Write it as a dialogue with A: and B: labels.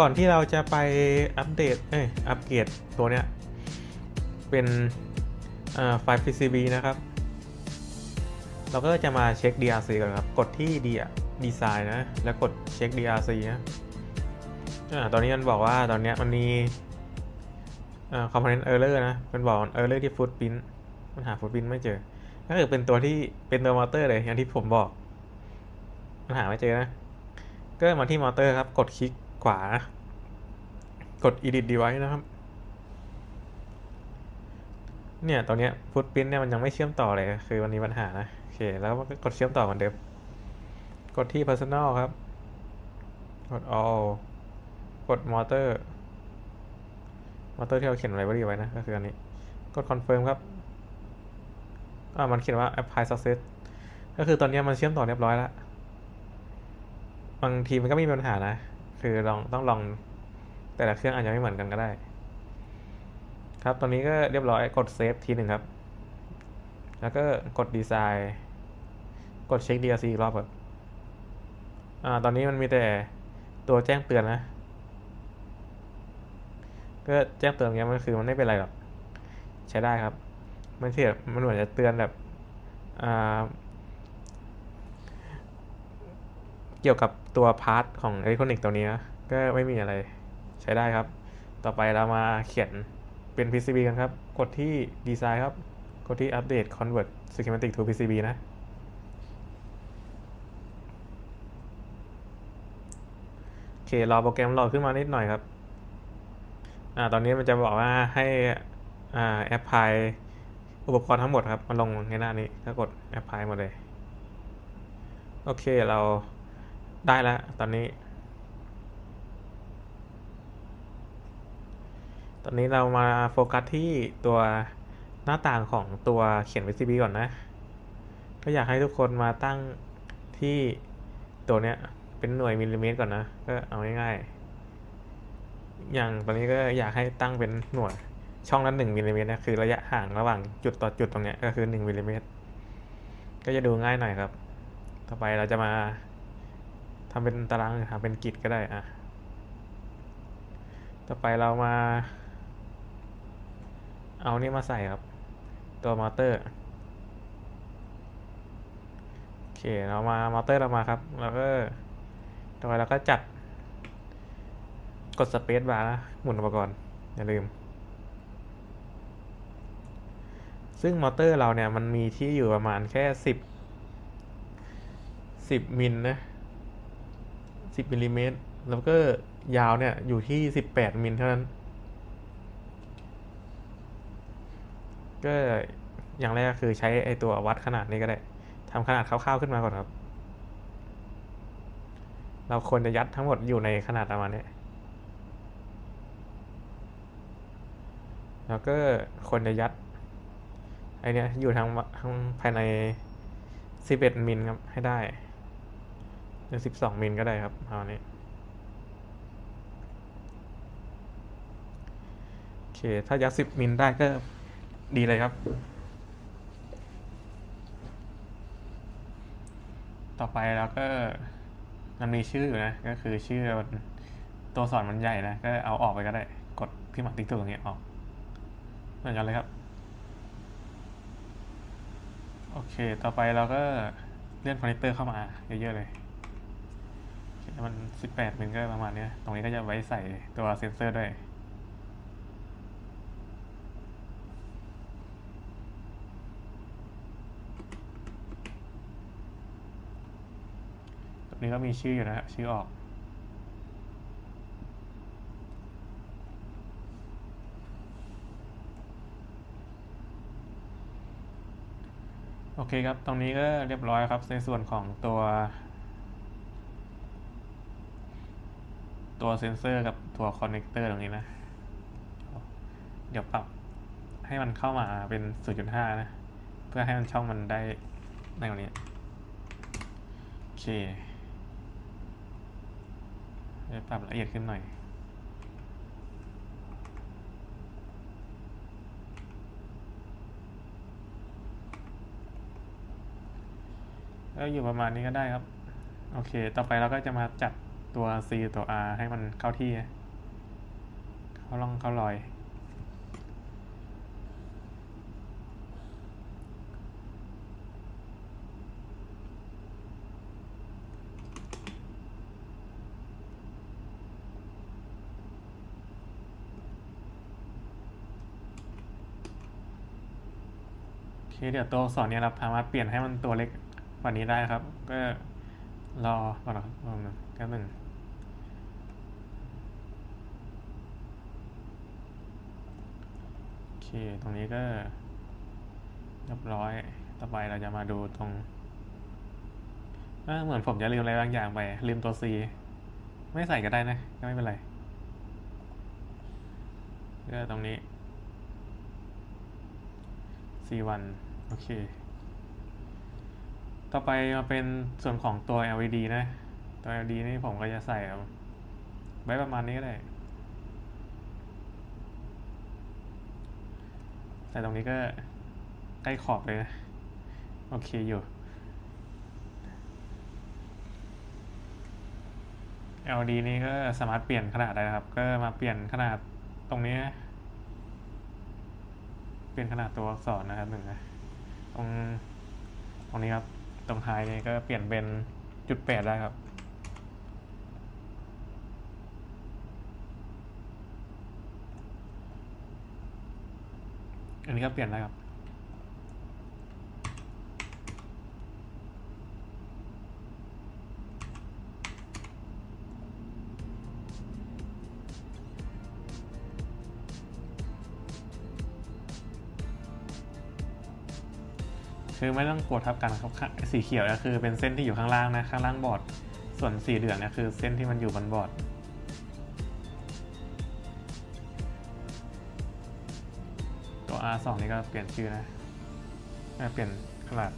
A: ก่อนที่เราจะไปอัปเดตเอ้ยอัปเกรดตัวเนี้ย เป็นไฟล์ PCB นะครับ เราก็จะมาเช็ค DRC ก่อนครับ กดที่ D Design นะ แล้วกดเช็ค DRC นะตอนนี้มันบอกว่าตอนเนี้ยมันมีอ่า component error นะ มันบอก error ที่ footprint มันหา footprint ไม่เจอ ก็คือเป็นตัวที่เป็นตัวมอเตอร์เลยอย่างที่ผมบอก มันหาไม่เจอนะ ก็มาที่มอเตอร์ครับ กดคลิก ขวา กด edit device นะครับ เนี่ยตอนนี้ยฟุตพิ้นเนี่ยมันยังไม่เชื่อมต่อเลย คือมันมีปัญหานะ โอเค แล้วก็กดเชื่อมต่อเหมือนเดิม กดที่ personal ครับ กด all กด motor motor ที่เราเขียน library ไว้นะ ก็คืออันนี้ กด confirm ครับ อ่า มันเขียนว่า apply success ก็คือตอนนี้มันเชื่อมต่อเรียบร้อยแล้วบางทีมันก็มีปัญหานะ คือลองต้องลองแต่ละเครื่องอาจจะไม่เหมือนกันก็ได้ ครับตอนนี้ก็เรียบร้อยกดเซฟทีหนึ่งครับ แล้วก็กดดีไซน์ กดเช็ค DRC อีกรอบครับอ่าตอนนี้มันมีแต่ตัวแจ้งเตือนนะ ก็แจ้งเตือนอย่างเงี้ยมันคือมันไม่เป็นไรหรอก ใช้ได้ครับ มันเสียมันเหมือนจะเตือนแบบอ่า เกี่ยวกับตัวพาร์ทของอิเล็กทรอนิกส์ตัวนี้นะก็ไม่มีอะไรใช้ได้ครับ ต่อไปเรามาเขียนเป็น PCB กันครับ กดที่ดีไซน์ครับ กดที่อัปเดต convert schematic to PCB นะ โอเค รอโปรแกรมโหลดขึ้นมานิดหน่อยครับอ่าตอนนี้มันจะบอกว่าให้อ่าแอปพลายอุปกรณ์ทั้งหมดครับ มาลงในหน้านี้ก็กดแอปพลายหมดเลย โอเคเรา ได้แล้วตอนนี้ ตอนนี้เรามาโฟกัสที่ตัวหน้าต่างของตัวเขียน PCB ก่อนนะ ก็อยากให้ทุกคนมาตั้งที่ตัวเนี้ยเป็นหน่วยมิลลิเมตรก่อนนะ ก็เอาง่ายๆ อย่างตอนนี้ก็อยากให้ตั้งเป็นหน่วยช่องละหนึ่งมิลลิเมตรนะคือระยะห่างระหว่างจุดต่อจุดตรงเนี้ยก็คือหนึ่งมิลลิเมตรก็จะดูง่ายหน่อยครับ ต่อไปเราจะมา ทำเป็นตารางหรือทำเป็นกริดก็ได้อะต่อไปเรามา เอานี่มาใส่ครับ ตัวมอเตอร์ โอเค เรามามอเตอร์เรามาครับ แล้วก็ ต่อไปเราก็จัด กดสเปซบาร์นะ หมุนอุปกรณ์ อย่าลืม ซึ่งมอเตอร์เราเนี่ย มันมีที่อยู่ประมาณแค่สิบสิบมิลนะ สิบมิลลิเมตรแล้วก็ยาวเนี่ยอยู่ที่สิบแปดมิลเท่านั้น ก็อย่างแรกก็คือใช้ไอตัววัดขนาดนี้ก็ได้ทำขนาดคร่าวๆขึ้นมาก่อนครับ เราควรจะยัดทั้งหมดอยู่ในขนาดประมาณนี้แล้วก็ควรจะยัดไอเนี้ยอยู่ทางทางภายใน 11มิลครับให้ได้ หรือ12มิลก็ได้ครับเอานี้ โอเค ถ้ายัด10มิลได้ก็ดีเลยครับ ต่อไปเราก็มันมีชื่ออยู่นะ ก็คือชื่อมันตัวสอนมันใหญ่นะ ก็เอาออกไปก็ได้ กดที่หมักติ๊กถูกอย่างเงี้ยออก เหมือนกันเลยครับ โอเค ต่อไปเราก็เลื่อนคอนเนคเตอร์เข้ามาเยอะๆเลยโอเค มัน 18มิลก็ประมาณนี้ตรงนี้ก็จะไว้ใส่ตัวเซนเซอร์ด้วย ตรงนี้ก็มีชื่ออยู่นะฮะชื่อออกโอเคครับ ตรงนี้ก็เรียบร้อยครับ ในส่วนของตัว ตัวเซนเซอร์กับตัวคอนเนคเตอร์ตรงนี้นะ เดี๋ยวปรับให้มันเข้ามาเป็น 0.5 นะ เพื่อให้มันช่องมันได้ในกว่านี้ โอเคเดี๋ยวปรับละเอียดขึ้นหน่อยก็อยู่ประมาณนี้ก็ได้ครับ โอเค ต่อไปเราก็จะมาจัด ตัว C ตัว R ให้มันเข้าที่ เข้าร่องเข้ารอย โอเค เดี๋ยวตัวสอักษรเนี่ยเราสามารถเปลี่ยนให้มันตัวเล็กกว่านี้ได้ครับ ก็รอก่อนนะครับแป๊บหนึ่งโอเค ตรงนี้ก็เรียบร้อย ต่อไปเราจะมาดูตรงเเหมือนผมจะลืมอะไรบางอย่างไป ลืมตัว C ไม่ใส่ก็ได้นะ ก็ไม่เป็นไรก็ตรงนี้ C1 โอเค ต่อไปมาเป็นส่วนของตัว LED นะ ตัว LED นี่ผมก็จะใส่ไว้ประมาณนี้ก็ได้ ใส่ตรงนี้ก็ใกล้ขอบเลยนะโอเคอยู่ LD นี้ก็สามารถเปลี่ยนขนาดได้นะครับ ก็มาเปลี่ยนขนาดตรงนี้ เปลี่ยนขนาดตัวอักษรนะครับหนึ่งนะตรงตรงนี้ครับ ตรงท้ายนี่ก็เปลี่ยนเป็นจุดแปดได้ครับ อันนี้ก็เปลี่ยนได้ครับ คือไม่ต้องกดทับกันครับสีเขียวเนี่ยคือเป็นเส้นที่อยู่ข้างล่างนะข้างล่างบอร์ด ส่วนสีเหลืองเนี่ยคือเส้นที่มันอยู่บนบอร์ด ตัว R2 นี่ก็เปลี่ยนชื่อนะเปลี่ยนขนาด